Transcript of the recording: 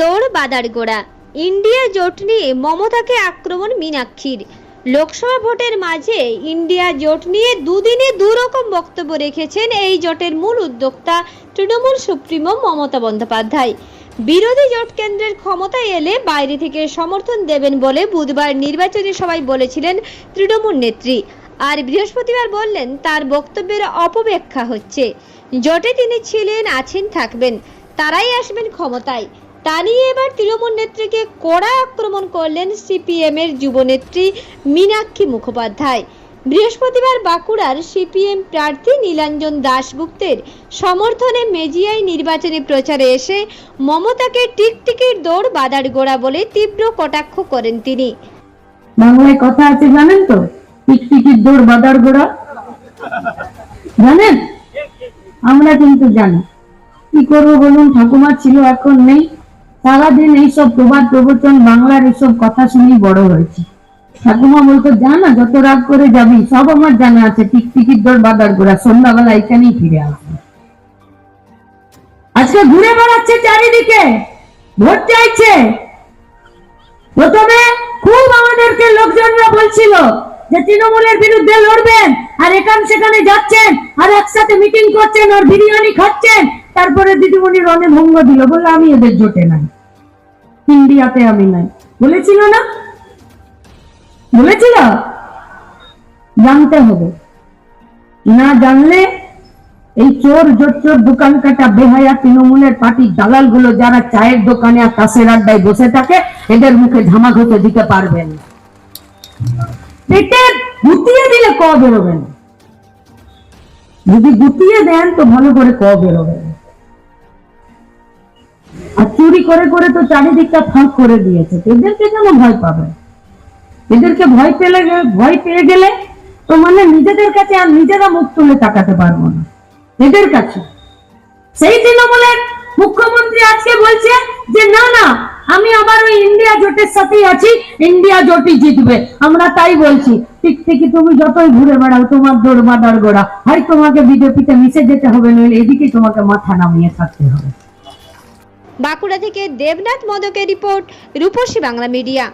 দৌড়, বাদার গোড়া। ইন্ডিয়া জোট নিয়ে মমতাকে আক্রমণ মীনাক্ষীর। লোকসভা ভোটের মাঝে ইন্ডিয়া জোট নিয়ে দুদিনে দুরকম বক্তব্য রেখেছেন এই জোটের মূল উদ্যোক্তা তৃণমূল সুপ্রিমো মমতা বন্দ্যোপাধ্যায়। বিরোধী জোট কেন্দ্রের ক্ষমতায় এলে বাইরে থেকে সমর্থন দেবেন বলে বুধবার নির্বাচনী সভায় বলেছিলেন তৃণমূল নেত্রী। আর বৃহস্পতিবার বললেন, তার বক্তব্যের অপব্যাখ্যা হচ্ছে। জোটে তিনি ছিলেন, আছেন, থাকবেন। তারাই আসবেন ক্ষমতায়। তা নিয়ে এবার তৃণমূল নেত্রীকে কড়া আক্রমণ করলেন সিপিএম এর যুবনেত্রী মীনাক্ষী মুখোপাধ্যায়। বৃহস্পতিবার বাঁকুড়ার সিপিএম প্রার্থী নীলাঞ্জন দাশগুপ্তের সমর্থনে মেজিয়ায় নির্বাচনী প্রচারে এসে মমতাকে টিকটিকির দৌড় বাদার গোড়া বলে তীব্র কটাক্ষ করেন তিনি। বাংলায় কথা আছে, জানেন তো? টিকটিকির দৌড় বাদার গোড়া। জানেন? আমরা কিন্তু জানি। কি করব বলুন? ঠাকুমা ছিল, এখন নেই। সারাদিন এইসব প্রবাদ প্রবচন, বাংলার এইসব কথা শুনেই বড় হয়েছে। ঠাকুমা বলতো, জানা যত রাগ করে যাবি, সব আমার জানা আছে টিকটিকির দৌড় বাদার গোড়া সন্ধ্যাবেলা এখানেই ফিরে আসবে। আজকে ঘুরে বেড়াচ্ছে চারিদিকে, ভোট চাইছে। প্রথমে খুব আমাদেরকে লোকজনরা বলছিল যে তৃণমূলের বিরুদ্ধে লড়বেন, আর এখান সেখানে যাচ্ছেন, আর একসাথে মিটিং করছেন, আর বিরিয়ানি খাচ্ছেন। তারপরে দিদিমণি রনে ভঙ্গ দিল, বলল, আমি এদের জোটে নাই। ইন্ডিয়াতে আমি নাই। বলেছিল না? বলেছিল? জানতে হবে। না জানলে এই চোর জোর চোর দোকান কাটা বেহায়া তৃণমূলের পার্টির দালালগুলো যারা চায়ের দোকানে আর তাসের আড্ডায় বসে থাকে, এদের মুখে ঝামা ঘুতে দিতে পারবেন। পেটে গুটিয়ে দিলে ক বেরোবেন যদি গুটিয়ে দেন তো ভালো করে ক বেরোবে না। আর চুরি করে করে তো চারিদিকটা ফাঁক করে দিয়েছে। এদেরকে কেন ভয় পাবে? এদেরকে ভয় পেলে ভয় পেয়ে গেলে তো মানে নিজেদের কাছে আর নিজেরা মুখ তুলে তাকাতে পারব না। এদের কাছে। সেই তৃণমূলের মুখ্যমন্ত্রী আজকে বলছে যে, না না, আমি আবার ওই ইন্ডিয়া জোটের সাথেই আছি, ইন্ডিয়া জোটই জিতবে। আমরা তাই বলছি, ঠিক থেকে তুমি যতই ঘুরে বেড়াও, তোমার দৌড় বাদার গোড়া। হয় তোমাকে বিজেপিতে মিশে যেতে হবে, নইলে এদিকে তোমাকে মাথা নামিয়ে থাকতে হবে। বাঁকুড়া থেকে দেবনাথ মদকের রিপোর্ট রূপসী বাংলা মিডিয়া।